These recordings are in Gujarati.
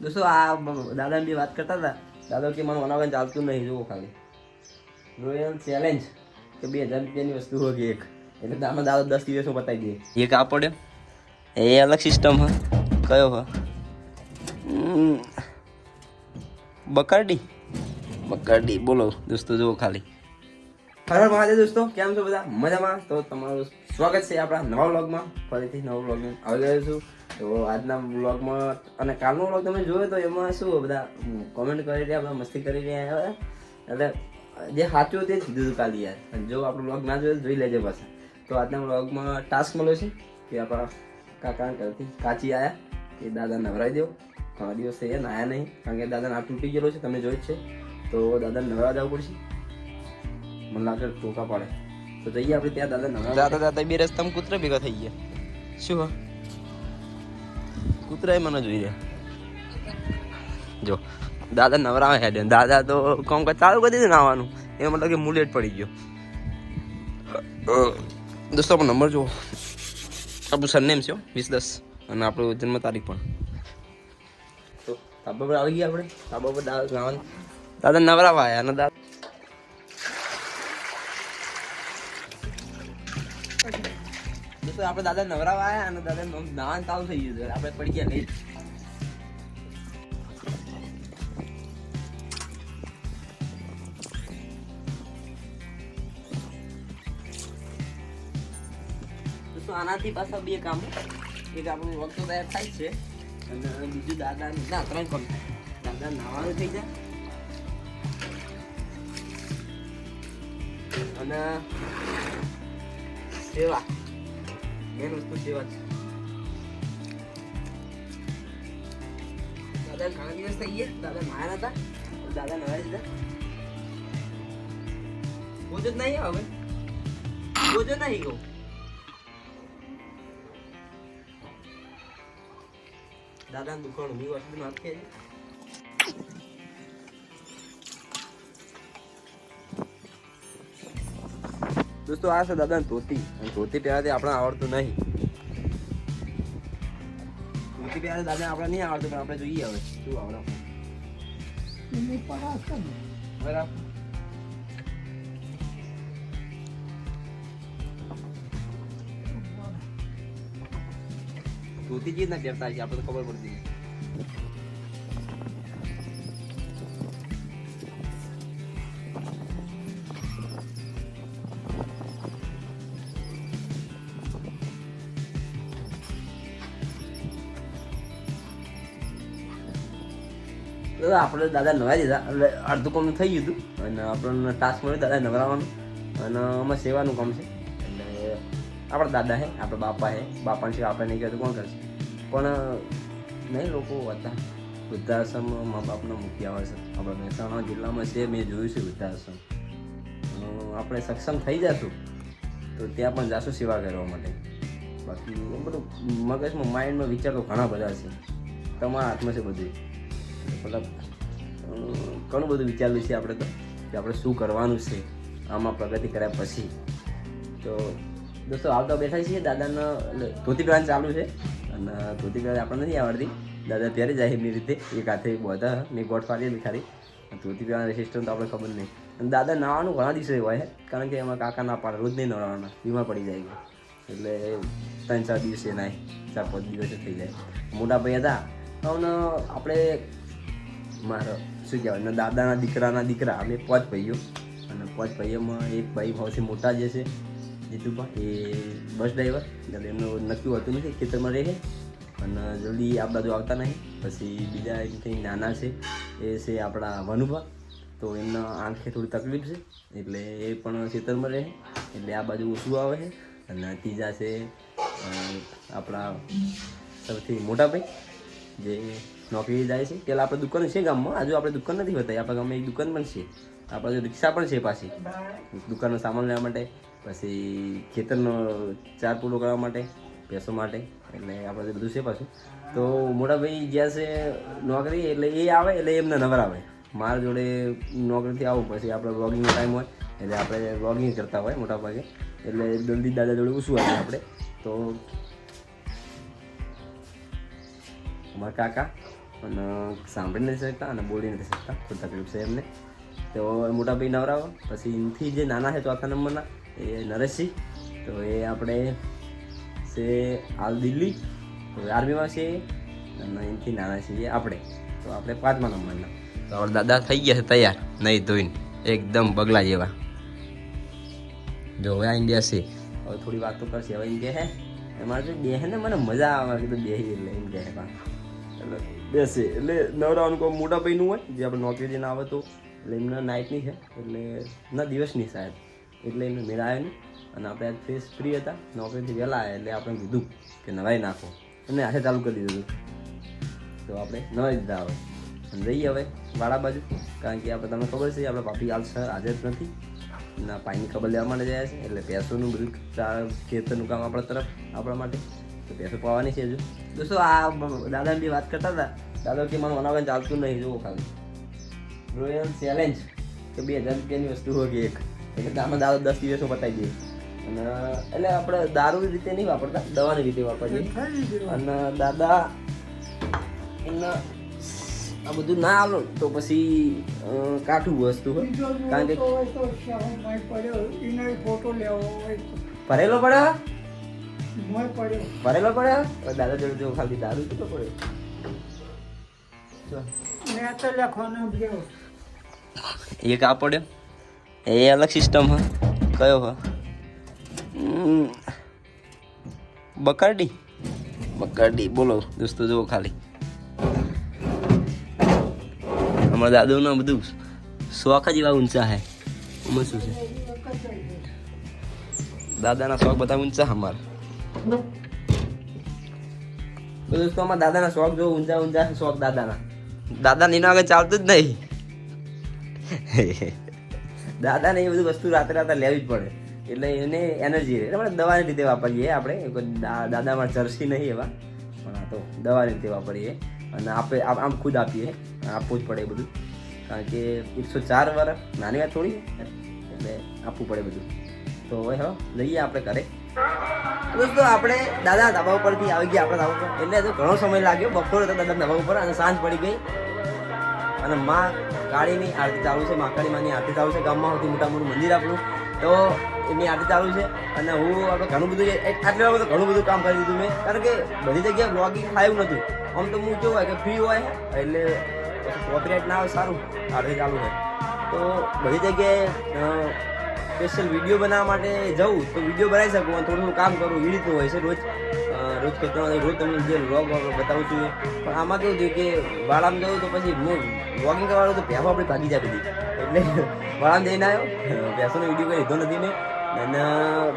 દોસ્તો આ દાદા દાદાને બી વાત કરતા હતા. દાદા કે મને ઓનલાઈન ચાલતું નહીં જુઓ ખાલી. રોયલ ચેલેન્જ કે બે હજાર રૂપિયાની વસ્તુ હોય એક. એટલે આમાં દાદા દસ દિવસમાં બતાવી દઈએ એક આ પડ્યો એ અલગ સિસ્ટમ હ. કયો હ. બકરડી? બકરડી બોલો દોસ્તો જુઓ ખાલી. હર મહાદેવ દોસ્તો કેમ છો બધા? મજામાં? તો તમારું સ્વાગત છે આપણા નવા વ્લોગમાં. ફરીથી નવો વ્લોગમાં આવી ગયો છું. તો આજના વ્લોગમાં અને કાલનો વ્લોગ તમે જોયો તો એમાં શું બધા કોમેન્ટ કરી રહ્યા, બધા મસ્તી કરી રહ્યા એટલે જે સાચું તે જ કીધું હતું કાલે યાર. જો આપણો વ્લોગ ના જોયો જોઈ લેજો પાછા. તો આજના વ્લોગમાં ટાસ્ક મળ્યો છે કે આપણા કાકા ઘરથી કાચી આવ્યા કે દાદા નવરાવી દો. ઘણા દિવસ થઈ નાયા નહીં, કારણ કે દાદાને આ તૂટી ગયેલો છે, તમે જોઈ જ છે. તો દાદાને નવરા જવું પડશે. મને લાગે ટોકા પાડે. તો જઈએ આપણે ત્યાં દાદા નવરા દાદા દાદા, બે રસ્તામાં કૂતરા ભેગા થઈ ગયા. શું, હા? કૂતરાએ મને જોઈ રહ્યા જો દાદા નવરા હેડે દાદા તો કોમ કે ચાલુ કરી દીધું નાવાનું. એમાં મતલબ કે મુલેટ પડી ગયો. દોસ્તો આપણો નંબર જુઓ. આપણું સરનેમ છે વીસ દસ. અને આપણું જન્મ તારીખ પણ. તો તાબા પર આવી ગયા આપણે? તાબા પર દાદા ગાવાનું દાદા નવરાવા આવ્યા અને દાદા દોસ્તો આપણે દાદા નવરાવા આવ્યા અને દાદા નાવાનું ચાલુ થઈ ગયું છે. આપણે પડી ગયા લઈ આનાથી પાછા બે કામ? એક આપણું વખત તૈયાર થાય છે અને બીજું દાદા ના ત્રણ કામ થાય. દાદા નાવાનું થઈ જાય. અને સેવા મેન વસ્તુ છે દાદા ઘણા દિવસ થઈ ગયા. દાદા માયા નતા દાદા નવાઈ દીધા. બોજો નહીં હવે બોજો નહીં કહું. દાદાનું દુકાન મી વર્ષ નાખે દોસ્તો, આ છે દાદા ધોતી. ધોતી પહેરાતી આપણે આવડતું નહીં. ધોતી પહેરાતી દાદા આપણે નહીં આવડતું, પણ આપણે જોઈએ હવે. શું આવડે. બરાબર ધોતી જ ના પહેરતા આપણે ખબર પડતી તો આપણે દાદા નવાઈ દીધા. એટલે અડધું કામ થઈ ગયું હતું. અને આપણને ટાસ્ક મળ્યો દાદા નવરાવાનું. અને અમારે સેવાનું કામ છે. એટલે આપણા દાદા હે, આપણા બાપા હે. બાપાને છે આપણે નહીં કહેતું કોણ કરશે પણ નહીં, લોકો હતા વૃદ્ધાશ્રમમાં મા બાપનો મૂકી આવે છે. આપણા મહેસાણા જિલ્લામાં છે, મેં જોયું છે વૃદ્ધાશ્રમ. આપણે સક્ષમ થઈ જશું, તો ત્યાં પણ જાશું સેવા કરવા માટે. બાકી બધું મગજમાં માઇન્ડમાં વિચારો ઘણા બધા છે. તમારા હાથમાં છે બધું. મતલબ ઘણું બધું વિચાર્યું છે આપણે તો, કે આપણે શું કરવાનું છે, આમાં પ્રગતિ કર્યા પછી. તો, દોસ્તો આવતા બેઠા છીએ, દાદાના ધોતી પહેરવાનું ચાલુ છે. અને ધોતી પહેરવાની આપણને નથી આવડતી. દાદા ત્યારે જાય એમની રીતે, એક હાથે બધા, ને ગોઠ ફાડી ખાલી. ધોતી પહેરવાના સિસ્ટમ તો આપણે ખબર નહીં. અને દાદા નાવાનું ઘણા દિવસે હોય કારણ કે એમાં કાકા ના પાડે રોજ નહીં નવડાવવાના બીમાર પડી જાય એટલે ત્રણ ચાર દિવસે નાય ચાર પાંચ દિવસે થઈ જાય. મોટા ભાઈ હતા હવે આપણે મારો શું કહેવાય, એના દાદાના દીકરાના દીકરા, અમે પાંચ ભાઈઓ. અને પાંચ ભાઈઓમાં એક ભાઈ ભાવથી મોટા જે છે, જીતુભા, એ બસ ડ્રાઈવર. એટલે એમનું નક્કી હોતું નથી, ખેતરમાં રહે અને જલ્દી આ બાજુ આવતા નહીં. પછી બીજા એમ કંઈ નાના છે, એ છે આપણા વનુભા. તો એમના આંખે થોડી તકલીફ છે, એટલે એ પણ ખેતરમાં રહે એટલે આ બાજુ ઓછું આવે છે. અને ત્રીજા છે આપણા સૌથી મોટા ભાઈ, જે નોકરી જાય છે. પેલા આપણે દુકાન છે ગામમાં, આજુ આપણે દુકાન નથી બતાવી. આપણા ગામમાં એક દુકાન પણ છે. આપણા રિક્ષા પણ છે પાછી. દુકાનનો સામાન લેવા માટે, પછી ખેતરનો ચાર પૂરો કરવા માટે પૈસો માટે, એટલે આપણે બધું છે પાછું. તો મોટાભાઈ જ્યાં છે નોકરી, એટલે એ આવે, એટલે એમને નવર આવે. મારા જોડે નોકરીથી આવું, પછી આપણે વ્લોગિંગનો ટાઈમ હોય, એટલે આપણે વ્લોગિંગ કરતા હોય મોટા ભાગે એટલે દલદી દાદા જોડે ઓછું આવે આપણે. તો અમારા કાકા અને સાંભળી નથી શકતા અને બોલી નથી શકતા ખૂબ તકલીફ છે એમને તો મોટા ભાઈ નવરાવો પછી એનાથી જે નાના છે ચોથા નંબરના એ નરેશસિંહ તો એ આપણે છે હાલ દિલ્હી આર્મીમાં છે અને એનથી નાના છીએ આપણે તો આપણે પાંચમા નંબરના તો આપણે દાદા થઈ ગયા છે તૈયાર નહીં ધોઈને એકદમ બગલા જેવા જો હવે આ ઇન્ડિયા છે હવે થોડી વાત તો કરશે હવે ઇન્ડિયા હે એમાં જો બે ને મને મજા આવે કીધું બે એટલે ઇન્ડિયા હે પા એટલે બેસે એટલે નવરાવાનું કોઈ મોટા ભાઈનું હોય, જે આપણે નોકરી જઈને આવે તો, એટલે એમને નાઇટની છે. એટલે ના દિવસની સાહેબ. એટલે એમને મેળાયો નહીં અને આપણે આજ ફ્રેશ ફ્રી હતા. નોકરીથી વહેલા એટલે આપણે કીધું કે નવાઈ નાખો. એમને હાથે ચાલુ કરી દીધું તો આપણે નવાઈ દીધા હવે. અને જઈએ હવે વાળા બાજુ, કારણ કે આપણે તમને ખબર છે, આપણે પાપી હાલ સર હાજર જ નથી. ના, પાણીની ખબર લેવા માટે જાય છે. એટલે પૈસોનું બધું ખેતરનું કામ આપણા તરફ, આપણા માટે. પેસો પાવાની છે હજુ. દોસ્તો આ દાદાને બી વાત કરતા હતા. દાદા કે મને મનાવે ચાલતું નહીં જુઓ ખાલી. રોયલ ચેલેન્જ કે બે હજાર રૂપિયાની વસ્તુ હોય એક. એટલે આમાં દાદા દસ દિવસો પતાવી દઈએ અને એટલે આપણે દારૂ રીતે નહીં વાપરતા દવાની રીતે વાપરીએ. અને દાદા એમને આ બધું ના આલો તો પછી કાઠું વસ્તુ હોય. કારણ કે ફોટો લેવો ભરેલો પડે ભરેલો પડ્યો? દાદા જોડે જો ખાલી દારૂ કેટલો પડ્યો? એક આ પડ્યો? એ અલગ સિસ્ટમ હ. કયો હ. બકારડી? બકારડી બોલો દોસ્તો જુઓ ખાલી. અમારા દાદુના બધું શોખ જ એવા ઊંચા હે. એમાં શું છે? દાદાના શોખ બધા ઊંચા અમારા. તો દોસ્તો અમારા દાદાના શોખ જો ઊંચા ઊંચા શોખ દાદાના. દાદા નીનો આગળ ચાલતું જ નહીં. દાદાને એ બધું વસ્તુ રાતે રાતે લેવી જ પડે. એટલે એને એનર્જી રહે. આપણે દવાની રીતે વાપરીએ આપણે. દાદા દાદામાં જર્સી નહીં એવા. પણ આ તો દવાની રીતે વાપરીએ. અને આપણે આમ આમ ખુદ આપીએ. આપવું જ પડે બધું. કારણ કે એકસો ચાર વર્ષ નાની વાત થોડી. એટલે આપવું પડે બધું. તો હવે હા લઈએ આપણે ઘરે. દોસ્તો, આપણે દાદા ધાબા ઉપરથી આવી ગયા આપણા ધાબા ઉપર. એટલે ઘણો સમય લાગ્યો. બપોર તો દાદા ધાબા ઉપર અને સાંજ પડી ગઈ. અને મા કાળીની આરતી ચાલુ છે. મા કાળી માની આરતી ચાલુ છે ગામમાં સૌથી મોટા મોટું મંદિર આપણું. તો એની આરતી ચાલુ છે. અને હું આપણે ઘણું બધું આટલી વાર ઘણું બધું કામ કરી દીધું મેં. કારણ કે બધી જગ્યાએ બ્લોગિંગ થાય નથી આમ તો હું કેવું હોય કે ફ્રી હોય, એટલે કોપીરાઇટ ના આવે, સારું. આરતી ચાલુ છે તો બધી જગ્યાએ સ્પેશિયલ વીડિયો બનાવવા માટે જવું, તો વીડિયો બનાવી શકું અને થોડું થોડું કામ કરું, એ રીતનું હોય છે રોજ. રોજ ખેતરમાં રોજ તમને જે વ્લોગ બતાવું છું. પણ આમાં કેવું થયું કે વાળામાં જવું તો પછી હું વ્લોગિંગ કરવાનું તો ભેંસો આપણી ભાગી જાય બધી. એટલે વાળામાં જઈને આવ્યો. ભેંસોનો વીડિયો કંઈ લીધો નથી મેં. અને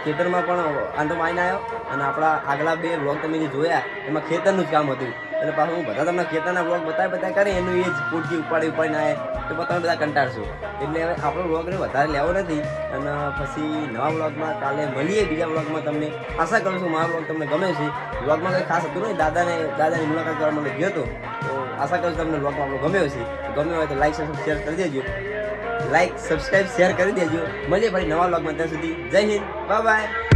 ખેતરમાં પણ આંટો મારીને આવ્યો. અને આપણા આગલા બે વ્લોગ તમે જે જોયા, એમાં ખેતરનું જ કામ હતું. એટલે પાછું હું બધા તમને ખેતરના વ્લોગ બતાવી બધા કરે, એનું એ જ પૂરતી ઉપાડી ઉપાડીને આવે તો તમે બધા કંટાળશો. એટલે હવે આપણો વ્લોગ વધારે લેવો નથી. અને પછી નવા વ્લોગમાં કાલે મળીએ બીજા વ્લોગમાં તમને. આશા કરું છું મારો વ્લોગ તમને ગમે છે. વ્લોગમાં કંઈ ખાસ હતું નહીં, દાદાને, દાદાની મુલાકાત કરવા માટે ગયો હતો. તો આશા કરું તમને વ્લોગમાં આપણો ગમ્યો છે ગમ્યો હોય તો લાઈક શેર કરી દેજો. લાઈક સબસ્ક્રાઈબ શેર કરી દેજો. મળીએ ભાઈ નવા વ્લોગમાં ત્યાં સુધી. જય હિન્દ. Bye bye